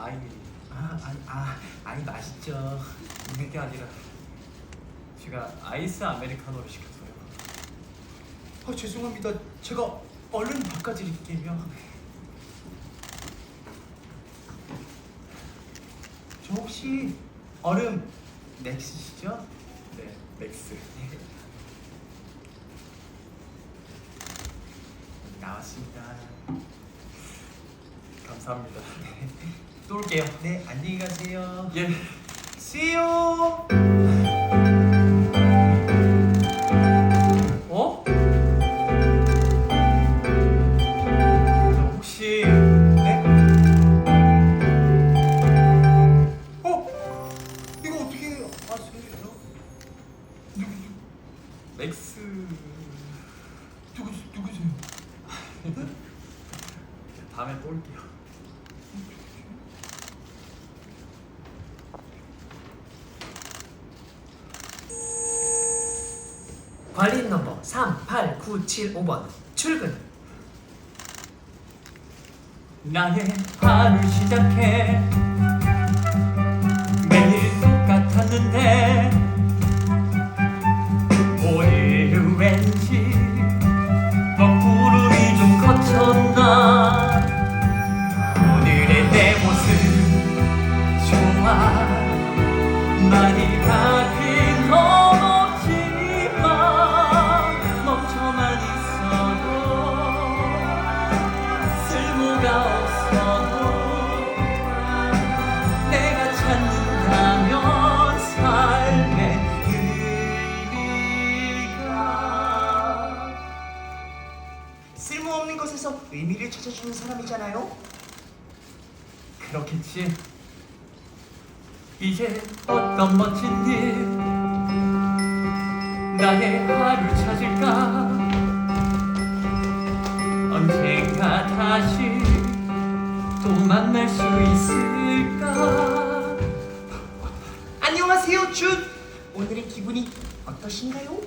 아, 아이 아, 아, 아, 아이 맛있죠. 그게 아니라 제가 아이스 아메리카노를 시켰어요. 아 죄송합니다. 제가 얼른 바꿔드릴게요. 저 혹시 얼음 넥스시죠? 네, 넥스. 나왔습니다. 감사합니다. 또 올게요. 네, 안녕히 가세요. 예. See you. 어? 저 혹시 네? 어? 이거 어떻게 아세요? 누구 맥스 누구 누구세요? 다음에 또 올게요. 관리인 넘버 38975번. 출근. 나의 하루 시작해. 매일 똑같았는데 오늘의 내 모습 좋아. 많이 바 쓸모없는 것에서 의미를 찾아주는 사람이잖아요. 그렇겠지 이제 어떤 멋진 일 나의 하루 찾을까 언젠가 다시 또 만날 수 있을까 안녕하세요, 준. 오늘의 기분이 어떠신가요?